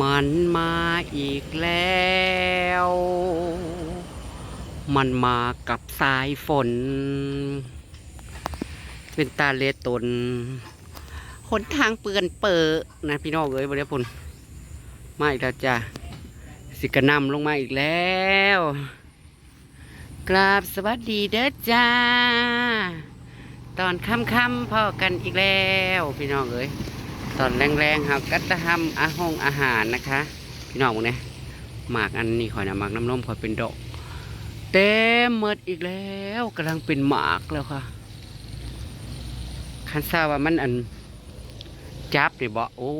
มันมาอีกแล้ว มันมากับสายฝน เป็นตาเลตนหนทางเปือนเปิดนะพี่น้องเอ้ยบริพุนมาอีกแล้วจ้ะสิกระนำลงมาอีกแล้วกราบสวัสดีเด้อจ้า ตอนค่ำๆพอกันอีกแล้ว พี่น้องเอ้ย ตอนแรงๆครับก็จะทำอาหงอาหารนะคะ พี่น้องมึงเนี่ยหมากอันนี้ข่อยนะหมากน้ำนมข่อยเป็นดอกเต็มหมดอีกแล้วกำลังเป็นหมากแล้วค่ะคันทราบว่ามันอันจับนี่บอกโอ้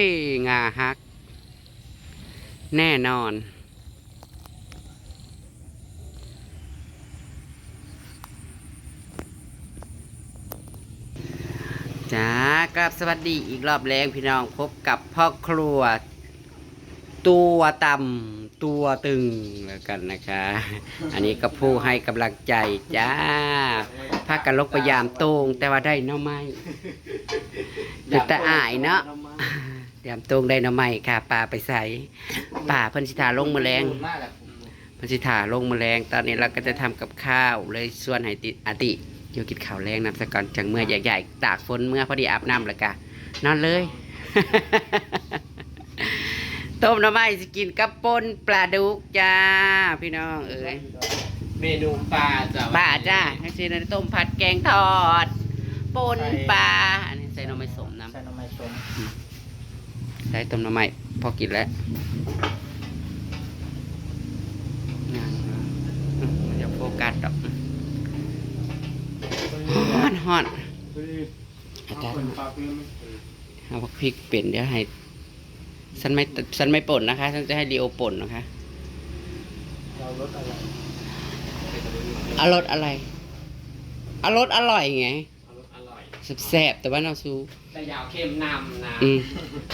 ยงาฮัก แน่นอน จ้ากราบสวัสดีอีกรอบแรงพี่น้องพบกับพ่อครัว ตัวต่ำตัวตึงแล้วกันนะคะ อันนี้ก็ผู้ให้กำลังใจจ้าพากันลกพยายามโตงแต่ว่าได้น้อไม้เป็นตาอายเนาะยามโตงได้น้อไม้ค่ะป่าไปใส่ป่าเพิ่นสิทาลงแมลงเพันธิถาลงแมลงตอนนี้เราก็จะทำกับข้าวเลยส่วนให้ติอาติ โยกินข้าวแรงน้ำสะก่อนจังเมื่อใหญ่ๆตากฝนเมื่อพอดีอาบน้ำแล้วกะนอนเลย ต้มหน้ำไม้สิกินกับปนปลาดุกจ้า พี่น้องเอ้ยเมนูปลาจ้ะปลาจ้าให้ซีนต้มผัดแกงทอดปนปลาอันนี้ใส่หน้ำไม้สมน้ำใส่น้ำมันชมใส่ต้มหน้ำไม้พอกินแล้วงานมันจะโฟกัสดอก ฮอนฮอนอาจารย์เอาพริกเป็นเดี๋ยวให้ฉันไม่ฉันไม่ป่นนะคะฉันจะให้ดีโอป่นนะคะเราลดอะไรอารสอะไรอารสอร่อยไง แซ่บๆแต่ว่าน้องซูแต่อยาวเค็มนำนะอืม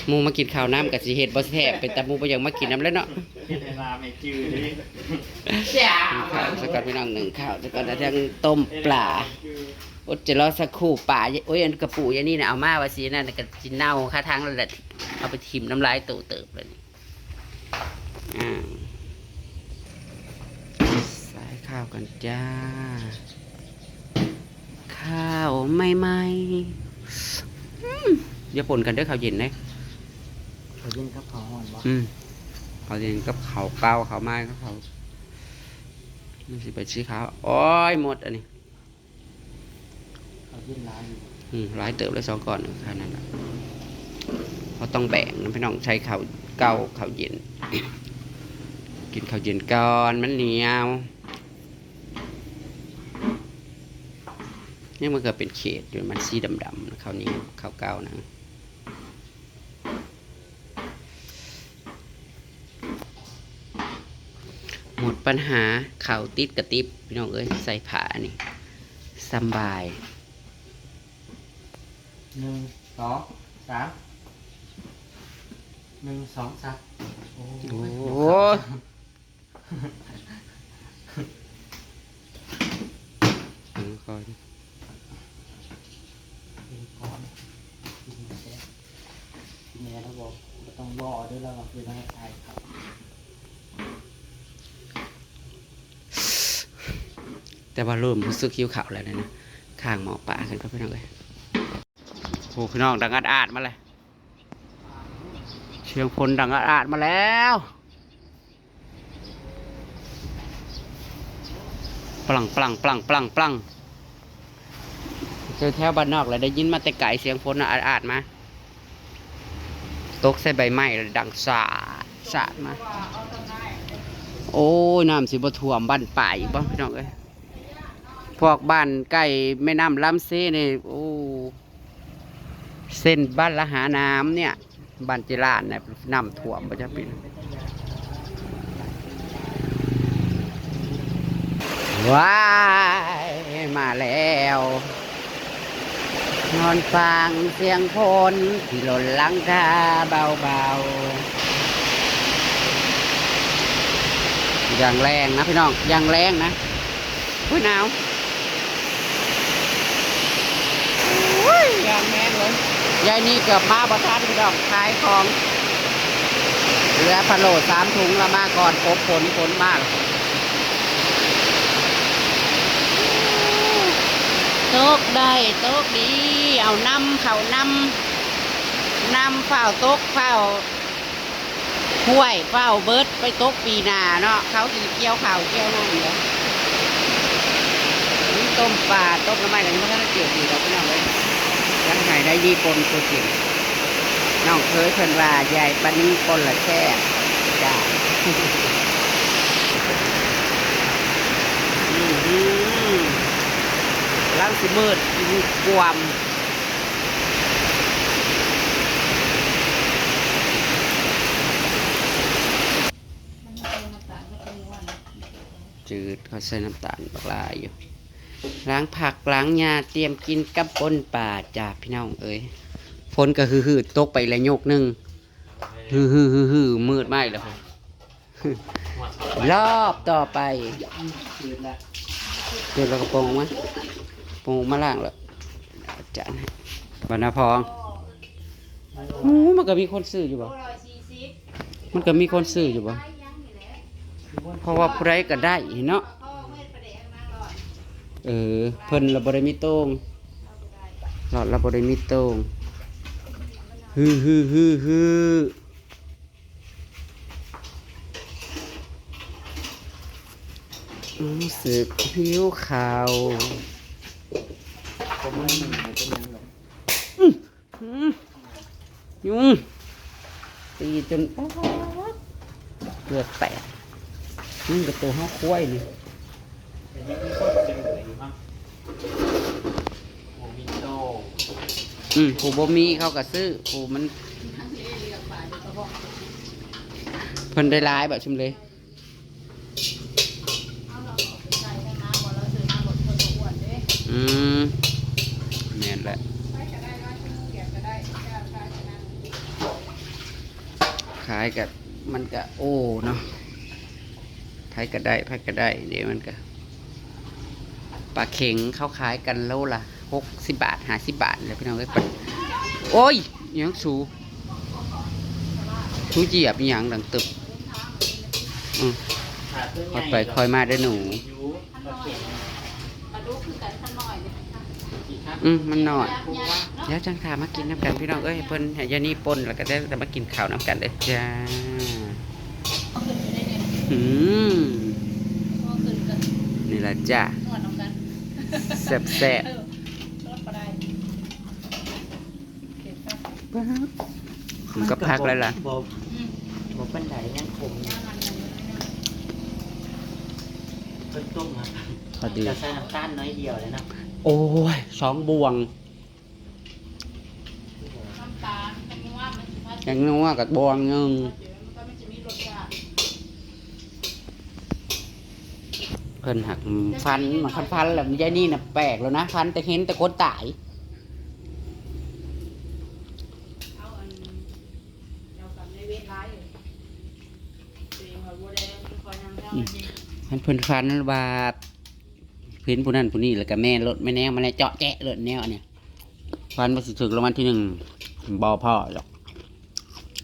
หมูมากินข้าวน้ำกับสีเห็ดบ่แซ่บเป็นแต่หมูบ่อยังมากินน้ำแล้วเนาะเวลาไม่จืดนี่จ้าข้าวสกัดพี่น้องหนึ่งข้าวสกัดแล้วยังต้มปลาอดจะรอสักครู่ปลาโอ้ยอันกระปูอยางนี่นะเอามาว่าสีนั่นน่ะก็จิเน่าค่าทางแล้วแหละเอาไปทิมน้ำลายตูเติบเลยนี่อ่าใส่ข้าวกันจ้า ข้าวไม่ไหมอืมอย่าปนกันเด้วยข้าวเย็นนะเขายินกับเขาห่อนบ่อืมเขาเรียนกับเขาเก้าเขาไม้ก็เขามันสิไปชี้เขาโอ้ยหมดอันนี้เขายินร้านอยู่อืมหลายเติบเลยสองก่อนแค่นั้นแหละเขาต้องแบ่งนะพี่น้องใช้เขาวเก้าเขาวเย็น กินข้าวเย็นก่อนมันเหนียว นี่มันเกิดเป็นเขตอยู่มันสีดำๆนะข้าวเหนียวข้าวเก้านะหมดปัญหาข่าวติดกระติบพี่น้องเอ้ยใส่ผ้านี่สำบายหนึ่งสองสามหนึ่งสองสามโอ้โอ้ยโหอืมก่อนกินก่อนกินแซ่บกิน แม่แล้วบอกไม่ต้องรอด้วยแล้วคือต้องให้ตายครับแต่ว่าเริ่มรู้สึกหิวข่าวแล้วนะนะข้างหมอป่าขึ้นก็พี่น้องเลยโอ้พี่น้องดังอาดอาดมาเลยเชียงพลดังอาดอาดมาแล้วปลังปลังปลังปลังปลังเจอแถวบ้านนอกเลยได้ยินมาแต่ไก่เสียงฝนอาดอาดมา ตกใส่ใบไม้แล้วดังสาดสาดมา โอ้ยน้ำสิบ่ท่วมบ้านป่าอีกบ้างพี่น้องเอ้ยพวกบ้านใกล้แม่น้ำลำเซนี่โอ้เส้นบ้านละหาน้ำเนี่ยบ้านเจรานเนี่ยน้ำท่วมบ่จะป็นว้ายมาแล้ว นอนฟังเสียงคนที่หล่นหลังคาเบาๆอย่างแรงนะพี่น้องอย่างแรงนะอุ้ยหนาวอุ้ยอย่างแรงเลยยายนี่เกือบมาบ่ทันพี่น้องขายของลือพะโลสามถุงละมาก่อนครบผลผลมาก โต๊กได้โต๊กดี เอานำเขานำนำเฝ้าโต๊กเฝ้าห้วยเฝ้าเบิร์ดไปโต๊กปีนาเนาะเขาสีเกี่ยวข่าวเกี่ยวนั่นเดี๋ยวนี่ต้มปลาต้มน้ำมันอะไรนี่มันก็เกี่ยวดีเราไม่เอาเลยยังไงได้ยี่ปนตัวจริงน้องเคยเพิ่นว่าใหญ่ปานนี้คนละแค่จ้าอื้อหือล้าง สิมืดมีควมจืดเขาใส่น้ำตาลบักลายอยู่ ล้างผักล้างหญ้าเตรียมกินกับปนป่าจ้าพี่น้องเอ้ยฝนก็ฮือๆตกไปแล้วโยกหนึงฮือฮือฮือฮือมืดมากแล้วรอบต่อไปคืนละเดี๋ยวกระโปรงมาโปรงมาล่างแล้วอาจารย์บรรณพองโอ้มันก็มีคนซื้ออยู่บ่ มันก็มีคนซื้ออยู่บ่ เพราะว่าผู้ใดก็ได้เนาะ เออ เพิ่นเราบ่ได้มีโต้งหลอดเราบ่ได้มีโต้งฮือฮือฮือฮือรู้สึกหิวข้าว ผมไม่มีเป็นยังหรอก อืม ยุงตีจนป๊าดเลือดแตกนี่กับตัวห้าควายนี่แต่นี่มีคนเป็นเหลืออยู่มั้งโอ้มิโต้อืมผู้บ่มีเขาก็ซื้อผู้มันเพิ่นได้ร้ายแบบชิมเลยอืมแม่นแหละ ขายกับมันก็โอ้เนาะไผก็ได้ไผก็ได้ เดี๋ยวมันก็ปลาเข็งเขาขายกันโลละหกสิบบาทห้าสิบบาทเลยพี่น้องเอ้ยปโอ้ยยังสูสูเหยียบอหยังดังตึบอืมขาดตัวคอยไปคอยมาได้หนู อืมมันหน่อยพูดว่าเดี๋ยวจังขามากินน้ำกันพี่น้องเอ้ยเพิ่นให้ยานี่ปนแล้วก็ได้แต่มากินข้าวน้ำกันเด้อจ้าเอาขึ้นไปได้เนี่ยอืมเอาขึ้นกันนี่ละจ้านวดน้ำกันแซ่บแซ่บเออรถปลาได้เก็บครับมันก็พักแล้วล่ะบอกอืมบอกเป็นไหนยังขมย่างมันยังไม่ได้เพิ่นต้มมาพอดีจะใส่น้ำตาลน้อยเดียวเลยนะ โอ้ยสองบวงน้ำตาลมันยังว่ามันสิว่าอย่างนัวกับบวงหนึงเดี๋ยวมันก็มันจะมีรสชาติเพิ่นหักฟันมันคันฟันแล้วยายนี่น่ะแปลกแล้วนะฟันแต่เห็นแต่คนตายเอาอันเอากับในเวทไลท์ตัวเองว่าบัวแดงคอยยังเท่านั้นเอง มันเพิ่นฟันว่าเพิ่นผู้นั้นผู้นี้แล้วก็แม่รถแม่แนวมาแล้วเจาะแจ๊ะรถแนวเนี่ยฟันมาสิถึกรางวัลที่หนึ่งบ่พ่อหรอก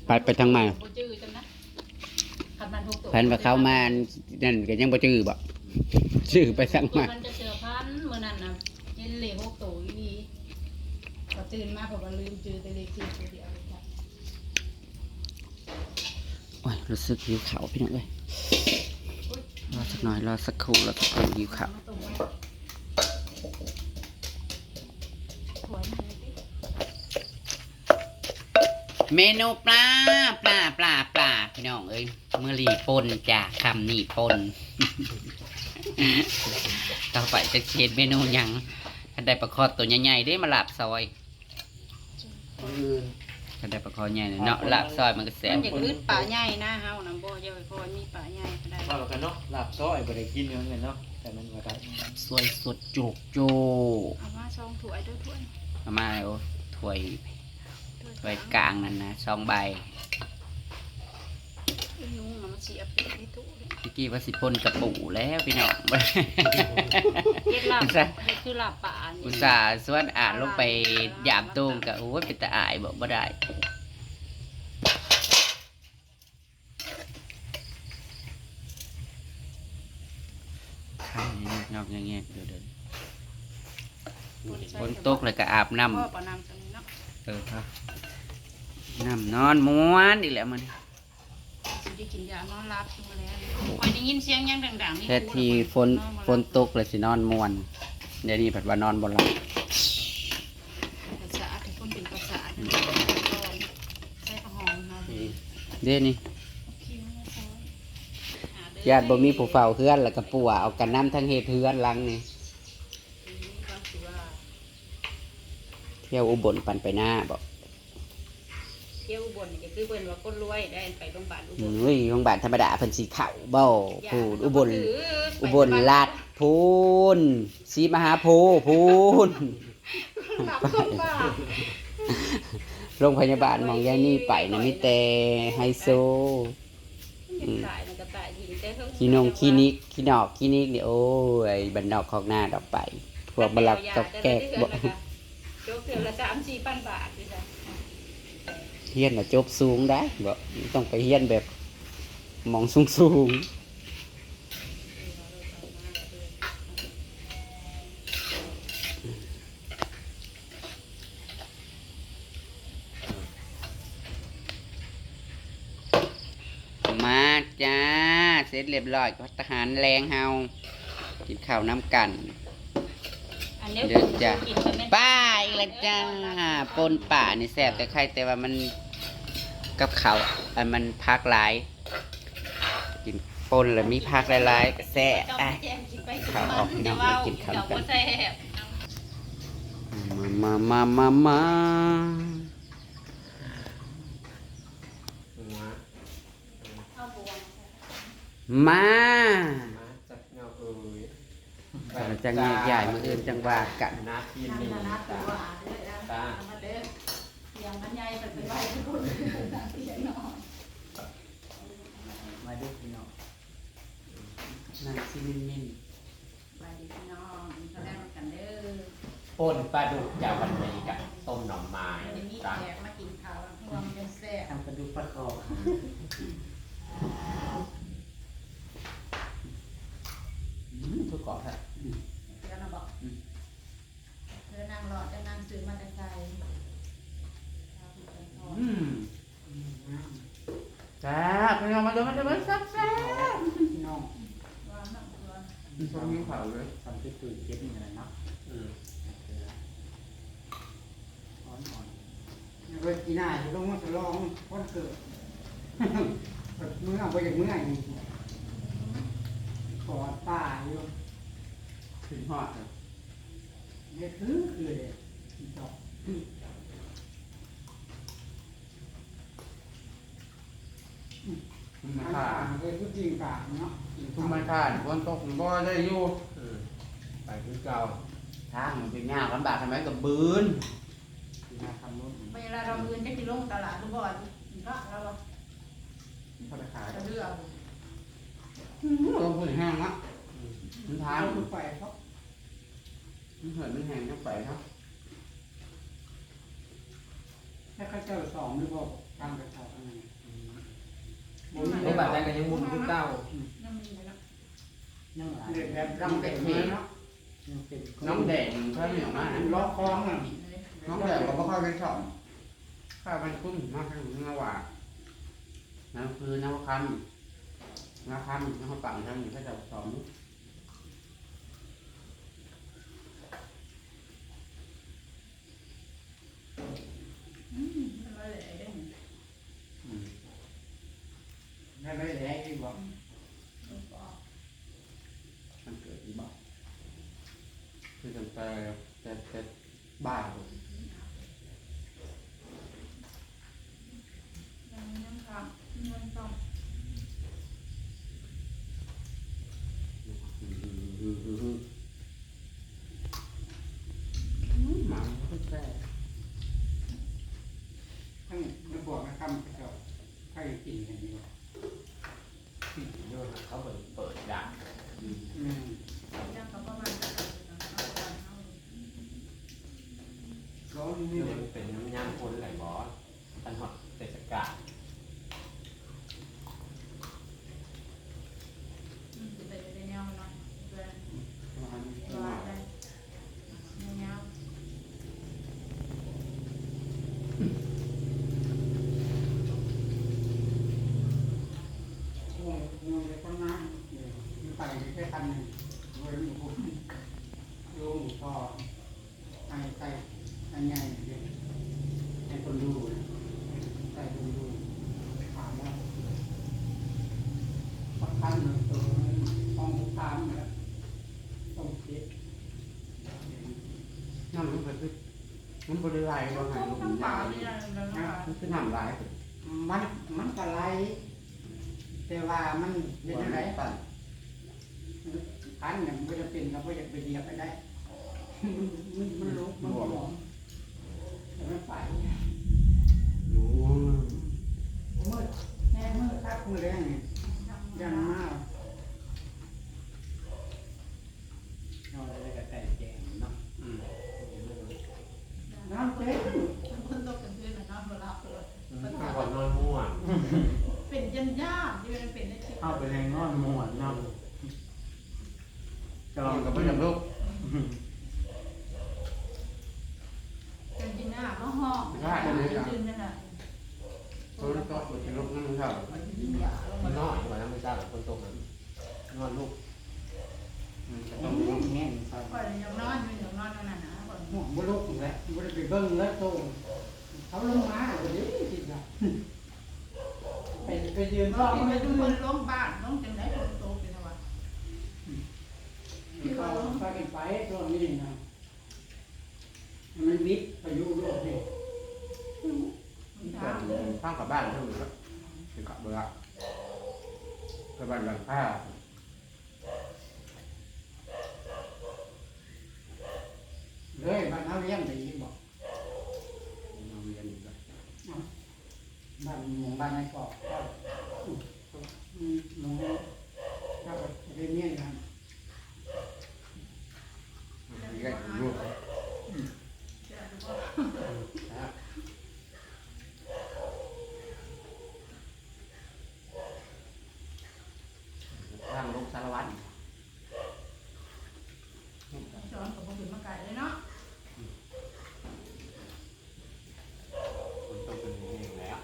ไปไปทางใหม่บ่จื้อจังนะขันมันทุกตัวพันว่าเข้ามานั่นก็ยังบ่จื้อบ่จื้อไปสั่งตัวมามันจะเสือพันเมื่อนั้นนะเย็นเหล็กหกตัวอีนีพอตื่นมาผมก็ลืมจื้อแต่เล็กที่ตัวเดียวเลยค่ะโอ้ยรู้สึกหิวข้าวพี่น้องเอ้ยรอสัก หน่อยรอสักครู่รอสักครู่หิวข้าวมาตรงไว้หัวมันเมนูปลาปลาปลาปลาพี่น้องเอ้ยเมื่อรีปนจ้ะคำนี่ปนต่อไปจะเช็ดเมนูยังได้ปลาคอตัวใหญ่ๆได้มาหลาบซอยอ นถ้าได้ปลาคอใหญ่เนี่ยเนาะลาบซอยมันก็แซ่มับนจะขึ้นป่าใหญ่นะเฮานะบ่เจ้าไอ้พ่อมีป่าใหญ่ก็ได้ว่ากันเนาะลาบซอยบ่ได้กินเนื้อเงินเนาะแต่มันว่าได้สวยสดโจกโจกเอามาช่องถ้วยด้วยถ้วยเอามาเอาถ้วยถ้วยกลางนั่นนะสองใบอี เสียกี้ว่าสิพ่นกระปูแล้วพี่น้อง เฮ็ดลาบใช่ เฮ็ดคือลาบป่าอุตส่าห์สวดอ่านลงไปหยามโต้งกับโอ้ยเป็นตาอายบอกบ่ได้ข้างนี้อกยเงี้ยเดี๋ยวเดินบนโต๊ะเลยก็อาบน้ำเออครับน้ำนอนม้วนอีกแล้วมัน ได้กินยานอนรับอยู่แล้วคอยได้ยินเสียงหยังดังๆนี่แค่ที่ฝนฝนตกเลยสินอนม้วนเดี๋ยวนี้ผัดว่านอนบนหลับภาษาที่คนเป็นภาษาเนี่ยใส่ผ้าหอมเนาะเดี๋ยวนี้คิ้วนะซอยหเด้อญาติบ่มีผู้เฝ้าเฮือนแล้วก็ปัวเอากันน้ำทั้งเฮ็ดเฮือนหลังนี่บางสิว่าเที่ยวอุบลปันไปหน้าบอก เที่ยวอุบลนี่ก็คือเพิ่นว่าคนรวยได้ไปโรงพยาบาลอุบลอุ้ยโรงพยาบาลธรรมดาเพิ่นสิเข้าเบ้าพูดอุบลถือุบลลาดพูนศรีมหาโพธิ์พูนหลับคนบ้าโรงพยาบาลหมองยายนี่ไปนะมีแต่ไฮโซ อืม ตายมันก็ตายดีแต่เพิ่คลินงคลินิกคลินอกคลินิกนี่โอ้ยบันนอกของหน้าดอกไป พวกบลักตอกแกกบ่ โจ๊กเดือนละสามสี่พันบาทนี่จ้ะ เฮียนน่ะจบสูงได้บ่ต้องไปเฮียนแบบหมองสูงสูงๆมาจ้า เสร็จเรียบร้อยกับทหารแรงเฮากินข้าวน้ำกันอันนี้เดี๋ยวจ้ะกินกันแม่นป้าอีกแล้วจ้าปนป่านี่แซ่บแต่ใครแต่ว่ามัน กับเขาวอันมันพักหลาย กินปนแล้วมีพักหลายๆก็แซ่บต้องอะไปแจ้งกินไปกินข้าวออกน้องเดี๋ยวกินข้าวกันมามามามาหัวเอาบวงมามาจากเงาเอ้ยเราจะเงียใหญ่มืออื่นจังว่ากันนาทีนั่นนี้น่ะนะตัวหา อนะเอามาเด้อเสียงมันใหญ่เป็นไปไหวทุกคนเสียงน้อยมาดูพี่น้องนั่งซิมินมินไปดีพี่น้องเขาได้มากันเด้อปนปลาดุกยาวันนี้กับต้มหน่อไม้เดี๋ยวนี้จ้าแขกมากินข้าวพวกมันเป็นแซ่บทำกระดูกปลาคออืมทุกเกาะฮะเดี๋ยวเราบอกเธอนั่งรอจะนั่งซื้อมาแต่ใจ อืมแซ่บพี่น้องมาดูมาดูมาแซ่บแซ่บพี่น้องว่าน้ำตัวชอบกินข้าวเลยทำที่ตื่นเจ็บนี่แหละเนาะอืมอ่อนเวทีหน้าจะลงมาฉลองวันเกิดเมื่อไปจากเมื่อนี่กอดป้าอยู่ถึงหอดเลยเนี่ยคือคือเลยดอก คุณ มั มาน ค่า ต่างเลยคือ จริงกลางเนาะคุณมาค่าวันตกผมก็ได้อยู่อืมไปคือเก่าทางมันเป็นยากลำบากทำไมกับบืนมาทำรถเวลาเราเงินจะกินลงตลาดทุกบ่อยก็เราพอจะขายจะเลือกเราพูดแห้งละมันทานเอาไปเพราะมันเหินมันแห้งจะไปครับถ้าเขาเจ้าสองหรือบอกตามกระเช้าอะไร ในบัตรแรกก็ ยังมุนคือเก่าน้ำมีเลยนะยังเด็กแบบรำเด็กเนาะยังเป็นน้องแดงถ้าเหนียวมากล็อกคล้องอะน้องแดงก็ไม่ค่อยไปสอบข้าวมันคุ้มมากข้างหน้าว่านั่นคือน้ำคำน้ำคำน้ำปังทำอยู่แค่จะสอน อืมอะไรเด้ง ได้ไม่ได้ที่บอกลูกบอกมันเกิดอีบ้าคือจะไปแต่แต่บ้าเลยยังน้ำข้าวเงินต้อง หมาก็แซ่ ทั้งระบอกนะครับกระเช้าใครกินกันดีกว่า โยน เขาเปิดเปิดดังอืมยังเขาประมาณจะเอาไปทำข้าวก่อนเอาร้อนนี่นี่เลมัยนเป็นน้ำยำคนไหลบอสตันหอดเทศกาล อืมจะไปในแนวมันเนาะเพื่อน ห งงเลยคนนั้นมีไปแค่คันหนึ่งโดยมีผมลุงพ่อไอ้ไก่อันใหญ่เนี่ยให้คนดูนะไก่คนดูถามว่าปักคันหนึ่งตัวต้องตามแล้วต้องเก็บ น้ำมันก็คือ มันบริไหลว่าไงลูกน้ำปลาเนี่ยแล้วน้ำปลามันคือน้ำไหลมันมันกะไรแต่ว่ามันเป็นยังไงปั่นคันเนี่ยมันก็จะเป็นเราก็จะไปเหยียบไปได้ มันมันลุกมันหลงแต่มันไปโอ้มืดแน่มืดครับมือแรงนี่ยันมาก เอาอะไรกับไก่แกงเนาะ อืม น้ำเต็ม คนตกกันเพื่อนนะนอนบ่หลับเลย มันก็ก่อนนอนมั่ว เป็นยันยากที่มัน เป็นได้คลิปเอาไปในงอนหมวนเนาะจะลองกับเพื่อนลูกเป็นจินหน้าก็ห้องยืนนั่นแหละเขาก็ปวดลูกนั่นเขามันน้อยกว่าน้ำไม่ทราบคนตกนั้นนอนลูกมันจะต้ต้อองงร้องแง่ใส่ก่อนยังนอนอยู่ยังนอนนั่นนะก่อนหัวบุลุกแล้วบุลุกไปเบิ้งแล้วโตเขาลงมาวันนี้จริงจ้ะไปไป ยืนก็ก็ที่ไม่ไปดูคนล้มบ้านล้มจังไดคนโตเป็นอะไรเขาไปกันไปตัวนี้นะมันวิทย์ไปอยู่โลกนี่มันเกิถาดมข้างกับบ้านเท่านั้นคือกับเบื่อกับบ้านหลังผ้าเลยบ้านเขาเลี้ยงไปอีกบอกเราเรียนอยู่แล้วบ้านหมู่บ้านในเกาะก็อืมหนูถ้าเรียนเนี่ยกันะกันลูกข้างลูกสารวัตร ช้อนกับพวกถึงมาไก่เลยเนาะ คนตกเป็นเองแล้ว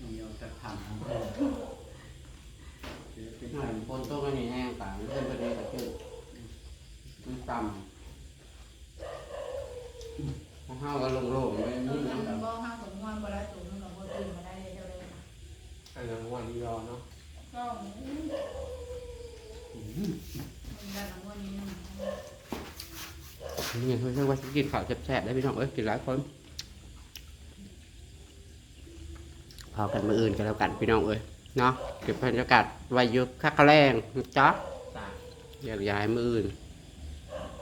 มีเอาแต่ทำ เป็นหน่อยคนโตกันนี่แห้งต่างเพื่อนประเดี๋ยวก็คือมันต่ำของห้าวก็โล่งๆไม่ต้มีนน้ำน้ำดำบ่ห้าสมมวนบ่ได้ตัวมันกับบ่ตื่นมาได้เลยเท่าเลยไอ้เรื่องวันที่รอเนาะก็มันได้น้ำมันนี้นี่เพื่อนว่ากินข้าวแซ่บๆได้พี่น้องเอ้ยกินหลายคนพอกันมืออื่นกันแล้วกันพี่น้องเอ้ย เนาะเก็บบรรยากาศไว้อยุบคักกะแรงนะจ๊ะตายอยากย้ายมืออื่น